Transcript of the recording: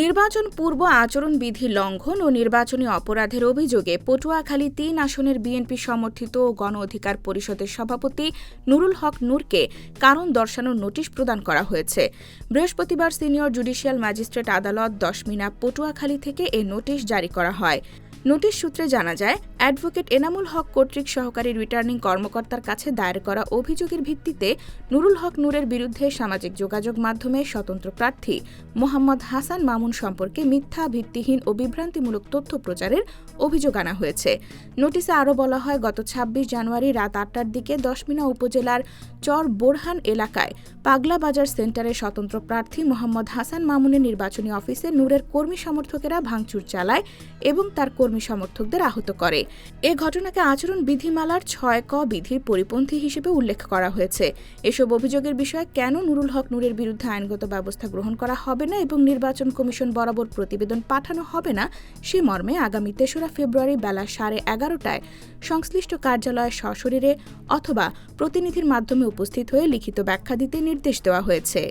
নির্বাচন পূর্ব আচরণবিধি লঙ্ঘন ও নির্বাচনী অপরাধের অভিযোগে পটুয়াখালী তিন আসনের বিএনপি সমর্থিত ও গণ অধিকার পরিষদের সভাপতি নুরুল হক নূরকে কারণ দর্শানোর নোটিশ প্রদান করা হয়েছে। বৃহস্পতিবার সিনিয়র জুডিশিয়াল ম্যাজিস্ট্রেট আদালত দশমিনা পটুয়াখালী থেকে এ নোটিশ জারি করা হয়। নোটিশ সূত্রে জানা যায় অ্যাডভোকেট এনামুল হক কর্তৃক সহকারী রিটার্নিং কর্মকর্তার কাছে দায়ের করা অভিযোগের ভিত্তিতে নুরুল হক নূরের বিরুদ্ধে সামাজিক যোগাযোগ মাধ্যমে স্বতন্ত্র প্রার্থী মোহাম্মদ হাসান মামুন সম্পর্কে মিথ্যা, ভিত্তিহীন ও বিভ্রান্তিমূলক তথ্য প্রচারের অভিযোগ আনা হয়েছে। নোটিশে আরও বলা হয়, গত ২৬ জানুয়ারি রাত আটটার দিকে দশমিনা উপজেলার চর বোরহান এলাকায় পাগলা বাজার সেন্টারে স্বতন্ত্র প্রার্থী মোহাম্মদ হাসান মামুনের নির্বাচনী অফিসে নূরের কর্মী সমর্থকেরা ভাঙচুর চালায় এবং তার কর্মী সমর্থকদের আহত করে। এ ঘটনাকে আচরণ বিধিমালার ছয় ক বিধির পরিপন্থী হিসেবে উল্লেখ করা হয়েছে। এসব অভিযোগের বিষয়ে কেন নুরুল হক নূরের বিরুদ্ধে আইনগত ব্যবস্থা গ্রহণ করা হবে না এবং নির্বাচন কমিশন বরাবর প্রতিবেদন পাঠানো হবে না, সে মর্মে আগামী তেসরা ফেব্রুয়ারি বেলা সাড়ে এগারোটায় সংশ্লিষ্ট কার্যালয়ে সশরীরে অথবা প্রতিনিধির মাধ্যমে উপস্থিত হয়ে লিখিত ব্যাখ্যা দিতে নির্দেশ দেওয়া হয়েছে।